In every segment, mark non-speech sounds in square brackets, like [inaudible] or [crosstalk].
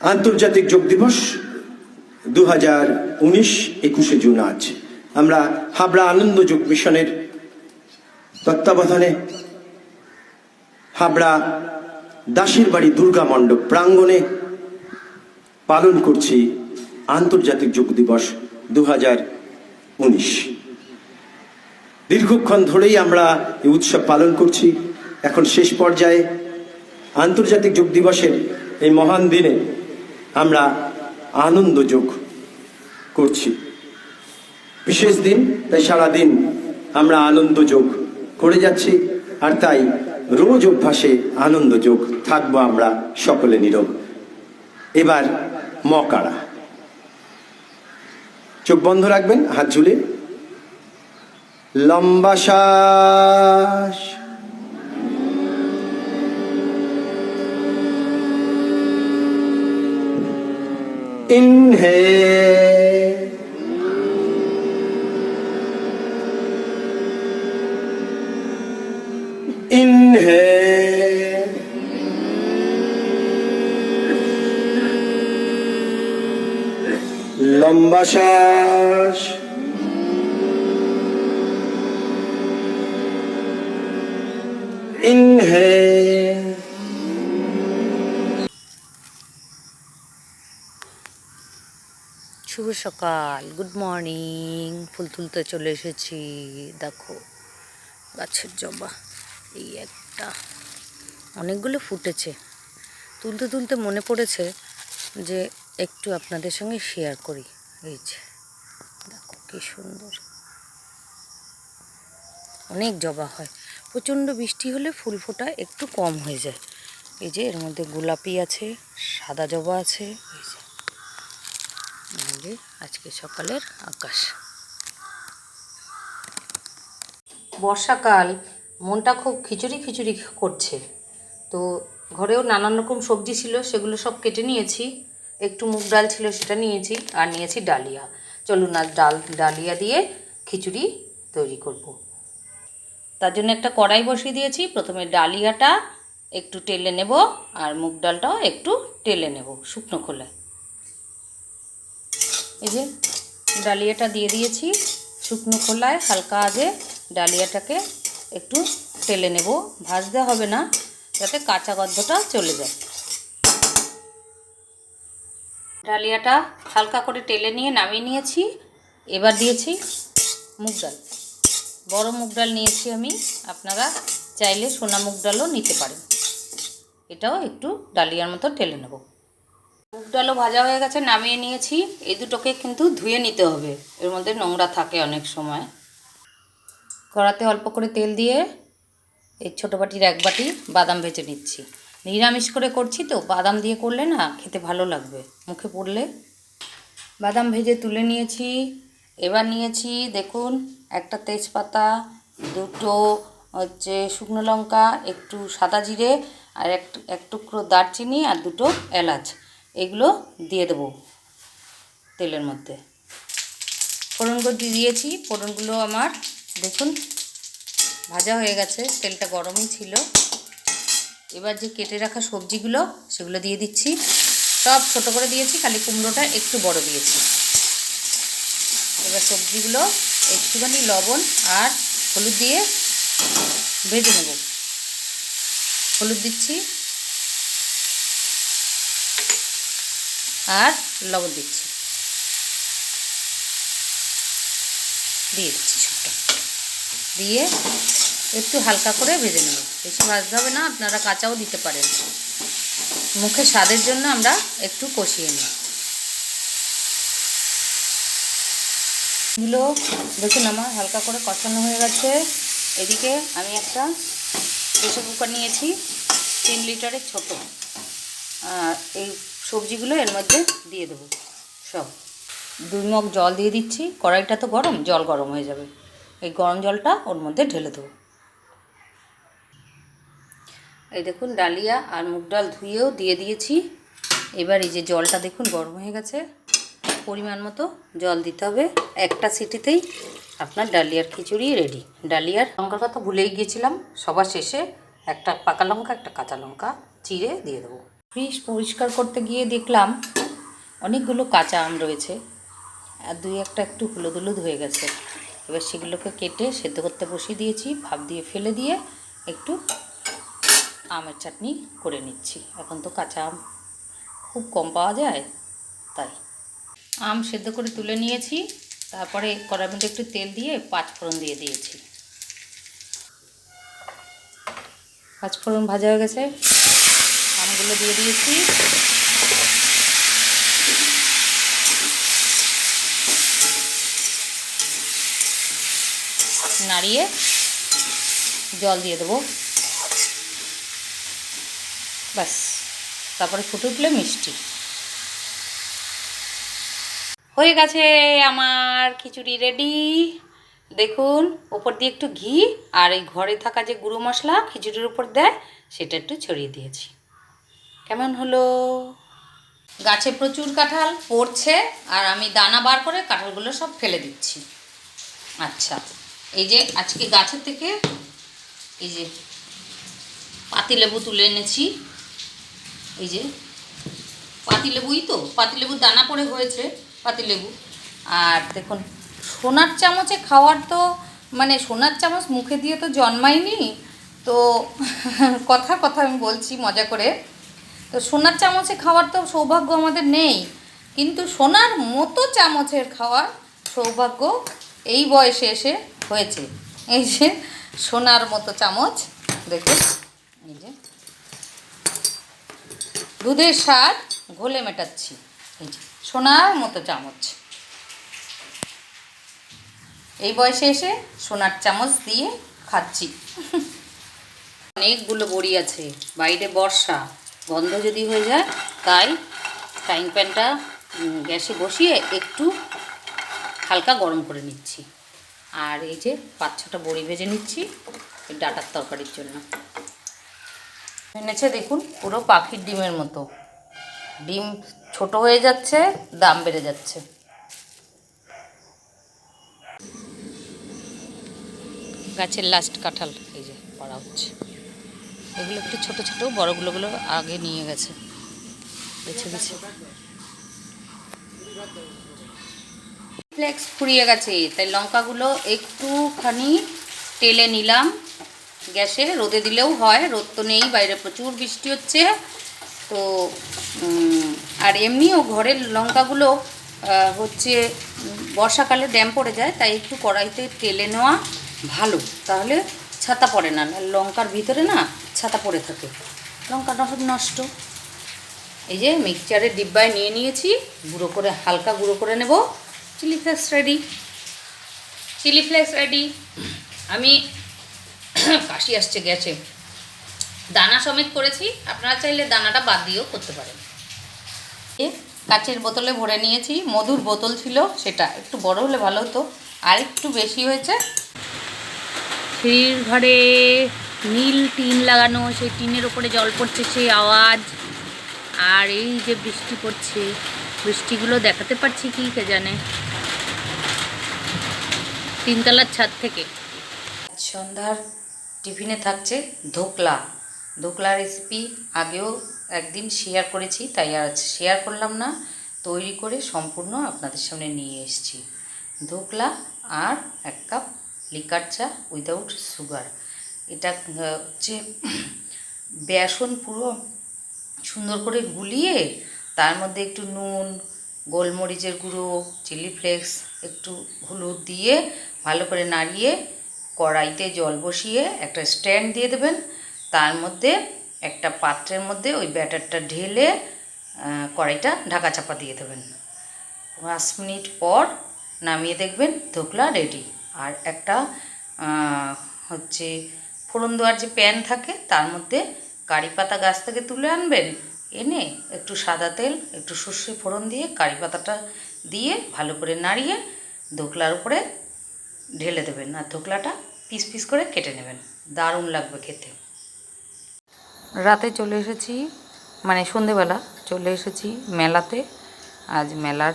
আন্তর্জাতিক যোগ দিবস দু হাজার উনিশ একুশে জুন আজ। আমরা হাবড়া আনন্দ যোগ মিশনের তত্ত্বাবধানে হাবড়া দাসের বাড়ি দুর্গা মণ্ডপ প্রাঙ্গণে পালন করছি আন্তর্জাতিক যোগ দিবস দু হাজার উনিশ। দীর্ঘক্ষণ ধরেই আমরা এই উৎসব পালন করছি। এখন শেষ পর্যায়ে আন্তর্জাতিক যোগ দিবসের এই মহান দিনে আমরা আনন্দ যোগ করছি। বিশেষ দিন, তাই সারাদিন আমরা আনন্দ যোগ করে যাচ্ছি, আর তাই রোজ অভ্যাসে আনন্দ যোগ থাকব আমরা সকলে নীরব। এবার মকারা। চোখ বন্ধ রাখবেন, হাত ঝুলে লম্বা শ্বাস। ইনহেল ইনহেল লম্বা শ্বাস ইনহেল শুভ সকাল। গুড মর্নিং ফুল তুলতে চলে এসেছি। দেখো, গাছের জবা। এই একটা। অনেকগুলো ফুটেছে। তুলতে তুলতে মনে পড়েছে যে একটু আপনাদের সঙ্গে শেয়ার করি। এই যে, দেখো কি সুন্দর। অনেক জবা হয়। প্রচণ্ড বৃষ্টি হলে ফুল ফোটা একটু কম হয়ে যায়। এই যে, এর মধ্যে গোলাপি আছে, সাদা জবা আছে, এই যে। যে আজকে সকালের আকাশ। বর্ষাকাল, মনটা খুব খিচুড়ি খিচুড়ি করছে। তো ঘরেও নানান রকম সবজি ছিল, সেগুলো সব কেটে নিয়েছি। একটু মুগ ডাল ছিল, সেটা নিয়েছি, আর নিয়েছি ডালিয়া। চলুন আজ ডাল, ডালিয়া দিয়ে খিচুড়ি তৈরি করব। তার জন্য একটা কড়াই বসিয়ে দিয়েছি। প্রথমে ডালিয়াটা একটু টেলে নেব, আর মুগ ডালটাও একটু টেলে নেব, শুকনো খোলায়। এই যে ডালিয়াটা দিয়ে দিয়েছি, শুকনো খোলায় হালকা আজে ডালিয়াটাকে একটু টেলে নেব। ভাজতে হবে না, যাতে কাঁচা গন্ধটা চলে যায়। ডালিয়াটা হালকা করে টেলে নিয়ে নামিয়ে নিয়েছি। এবার দিয়েছি মুগ ডাল। বড় মুগ ডাল নিয়েছি আমি, আপনারা চাইলে সোনা মুগ ডালও নিতে পারেন। এটাও একটু ডালিয়ার মতো টেলে নেব। মুগ ডালও ভাজা হয়ে গেছে, নামিয়ে নিয়েছি। এই দুটোকে কিন্তু ধুয়ে নিতে হবে। এর মধ্যে নোংরা থাকে অনেক সময়। কড়াতে অল্প করে তেল দিয়ে এই ছোটো বাটির এক বাটি বাদাম ভেজে নিচ্ছি। নিরামিষ করে করছি তো, বাদাম দিয়ে করলে না খেতে ভালো লাগবে। মুখে পড়লে। বাদাম ভেজে তুলে নিয়েছি। এবার নিয়েছি, দেখুন, একটা তেজপাতা, দুটো হচ্ছে শুকনো লঙ্কা, একটু সাদা জিরে, আর এক এক টুকরো দারচিনি, আর দুটো এলাচ। এগুলো দিয়ে দেবো তেলের মধ্যে। ফোড়নগুলো দিয়ে দিয়েছি, ফোড়নগুলো আমার, দেখুন, ভাজা হয়ে গেছে, তেলটা গরমই ছিল। এবার যে কেটে রাখা সবজিগুলো, সেগুলো দিয়ে দিচ্ছি। সব ছোট করে দিয়েছি, খালি কুমড়োটা একটু বড় দিয়েছি। এবার সবজিগুলো, একটুখানি লবণ আর হলুদ দিয়ে ভেজে নেব। হলুদ দিচ্ছি আর লবণ দিচ্ছি। দিয়ে দিচ্ছি সবটা। দিয়ে একটু হালকা করে ভেজে নেব। বেশি ভাজতে হবে না, আপনারা কাঁচাও দিতে পারেন। মুখে স্বাদের জন্য আমরা একটু কষিয়ে নিই এগুলো দেখুন আমার হালকা করে কষানো হয়ে গেছে। এদিকে আমি একটা প্রেশার কুকার নিয়েছি, তিন লিটারের ছোট। আর এই সবজিগুলো এর মধ্যে দিয়ে দেবো সব। দুই মগ জল দিয়ে দিচ্ছি কড়াইটা তো গরম জল গরম হয়ে যাবে। এই গরম জলটা ওর মধ্যে ঢেলে দেবো। এই দেখুন ডালিয়া আর মুগ ডাল ধুয়েও দিয়ে দিয়েছি। এবার এই যে জলটা দেখুন গরম হয়ে গেছে পরিমাণ মতো জল দিতে হবে। একটা সিটিতেই আপনার ডালিয়ার খিচুড়ি রেডি। ডালিয়ার লঙ্কার কথা ভুলেই গিয়েছিলাম সবার শেষে একটা পাকা লঙ্কা একটা কাঁচা লঙ্কা চিড়ে দিয়ে দেবো। ফ্রিজ পরিষ্কার করতে গিয়ে দেখলাম অনেকগুলো কাঁচা আম রয়েছে, আর দুই একটা একটু হলুদ হলুদ হয়ে গেছে। এবার সেগুলোকে কেটে সেদ্ধ করতে বসিয়ে দিয়েছি, ভাপ দিয়ে ফেলে দিয়ে একটু আমের চাটনি করে নিচ্ছি। এখন তো কাঁচা আম খুব কম পাওয়া যায়, তাই। আম সেদ্ধ করে তুলে নিয়েছি, তারপরে কড়ার একটু তেল দিয়ে পাঁচ ফোড়ন দিয়ে দিয়েছি। পাঁচ ফোড়ন ভাজা হয়ে গেছে আমগুলো দিয়ে দিয়েছি। নাড়িয়ে জল দিয়ে দেবো। ব্যাস, তারপরে ফুটে উঠলে মিষ্টি। হয়ে গেছে আমার খিচুড়ি রেডি দেখুন, ওপর দিয়ে একটু ঘি আর এই ঘরে থাকা যে গুঁড়ো মশলা খিচুড়ির উপর দেয়, সেটা একটু ছড়িয়ে দিয়েছি। কেমন হলো? গাছে প্রচুর কাঁঠাল পড়ছে, আর আমি দানা বার করে কাঁঠালগুলো সব ফেলে দিচ্ছি। আচ্ছা এই যে আজকে গাছের থেকে এই যে পাতিলেবু তুলে এনেছি। এই যে পাতিলেবুই তো পাতিলেবুর দানা পড়ে হয়েছে, পাতিলেবু। আর দেখুন, সোনার চামচে খাওয়ার তো মানে সোনার চামচ মুখে দিয়ে তো জন্মায়নি, তো [laughs] কথা কথা আমি বলছি মজা করে। তো সোনার চামচে খাওয়ার তো সৌভাগ্য আমাদের নেই। কিন্তু সোনার মতো চামচের খাওয়ার সৌভাগ্য এই বয়সে এসে হয়েছে। এই যে সোনার মতো চামচ, দেখুন, এই যে। দুধের স্বাদ ঘোলে মেটাচ্ছি। এই যে, সোনার মতো চামচ। এই বয়সে এসে সোনার চামচ দিয়ে খাচ্ছি। অনেকগুলো বড়ি আছে, বাইরে বর্ষা। গন্ধ যদি হয়ে যায়, তাই ফ্রাইং প্যানটা গ্যাসে বসিয়ে একটু হালকা গরম করে নিচ্ছি। আর এই যে পাঁচ ছটা বড়ি ভেজে নিচ্ছি ডাটার তরকারির জন্য। এনেছে দেখুন, পুরো পাখির ডিমের মতো। ডিম ছোট হয়ে যাচ্ছে, দাম বেড়ে যাচ্ছে। গাছের লাস্ট কাঁঠাল, এই যে, পাড়া হচ্ছে। এগুলো একটু ছোট ছোট বড়গুলোগুলো আগে নিয়ে গেছে। বেছে বেছে। ফ্লেক্স ফুরিয়ে গেছে। তাই লঙ্কাগুলো একটুখানি তেলে নিলাম। গ্যাসে রোদে দিলেও হয়, রোদ তো নেই, বাইরে প্রচুর বৃষ্টি হচ্ছে। তো আর এমনিও ঘরের লঙ্কাগুলো হচ্ছে বর্ষাকালে ড্যাম পড়ে যায়, তাই একটু কড়াইতে তেলে নেওয়া ভালো। তাহলে ছাতা পড়ে না লঙ্কার ভিতরে না ছাতা পড়ে থাকে। লঙ্কাটা সব নষ্ট। এই যে মিক্সচারের ডিব্বায় নিয়ে নিয়েছি, গুঁড়ো করে, হালকা গুঁড়ো করে নেব। Chilli flakes ready chilli flakes ready আমি [coughs] কাশি আসছে গেছে। দানা সমেত করেছি, আপনারা চাইলে দানাটা বাদ দিয়েও করতে পারেন। কাচের বোতলে ভরে নিয়েছি, মধুর বোতল ছিল সেটা, একটু বড় হলে ভালো হতো আর একটু বেশি হয়েছে সিঁড়ির ঘরে নীল টিন লাগানো, সেই টিনের ওপরে জল পড়ছে সেই আওয়াজ। আর এই যে বৃষ্টি পড়ছে, বৃষ্টিগুলো দেখাতে পারছি কি কে জানে? তিনতলার ছাদ থেকে। সন্ধ্যার টিফিনে থাকছে ধোকলা। ধোকলা রেসিপি আগেও একদিন শেয়ার করেছি, তাই আর শেয়ার করলাম না, তৈরি করে সম্পূর্ণ আপনাদের সামনে নিয়ে এসেছি। ধোকলা আর এক কাপ লিকার চা উইদাউট সুগার এটা হচ্ছে বেসন পুরো সুন্দর করে গুলিয়ে তার মধ্যে একটু নুন, গোলমরিচের গুঁড়ো চিলি ফ্লেক্স একটু হলুদ দিয়ে ভালো করে নাড়িয়ে কড়াইতে জল বসিয়ে একটা স্ট্যান্ড দিয়ে দেবেন। তার মধ্যে একটা পাত্রের মধ্যে ওই ব্যাটারটা ঢেলে কড়াইটা ঢাকা চাপা দিয়ে দেবেন। পাঁচ মিনিট পর নামিয়ে দেখবেন ধোকলা রেডি আর একটা হচ্ছে ফোড়ন দেওয়ার যে প্যান থাকে, তার মধ্যে কারি পাতা গাছ থেকে তুলে আনবেন। এনে একটু সাদা তেল, একটু সর্ষে ফোড়ন দিয়ে কারি পাতাটা দিয়ে ভালো করে নাড়িয়ে ধোকলার উপরে ঢেলে দেবেন আর ধোকলাটা পিস পিস করে কেটে নেবেন। দারুণ লাগবে খেতে। রাতে চলে এসেছি মানে সন্ধেবেলা চলে এসেছি মেলাতে। আজ মেলার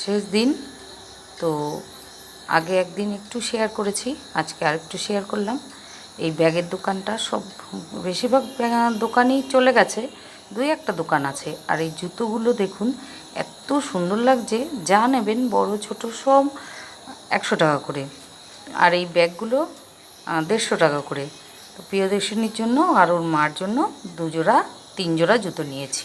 শেষ দিন, তো আগে একদিন একটু শেয়ার করেছি, আজকে আরেকটু শেয়ার করলাম। এই ব্যাগের দোকানটা সব, বেশিরভাগ দোকানই চলে গেছে, দুই একটা দোকান আছে। আর এই জুতোগুলো দেখুন, এত সুন্দর লাগছে, যা নেবেন, বড়, ছোট, সব একশো টাকা করে। আর এই ব্যাগগুলো দেড়শো টাকা করে। তো প্রিয়দর্শিনীর জন্য আর ওর মার জন্য দুজোড়া তিন জোড়া জুতো নিয়েছি।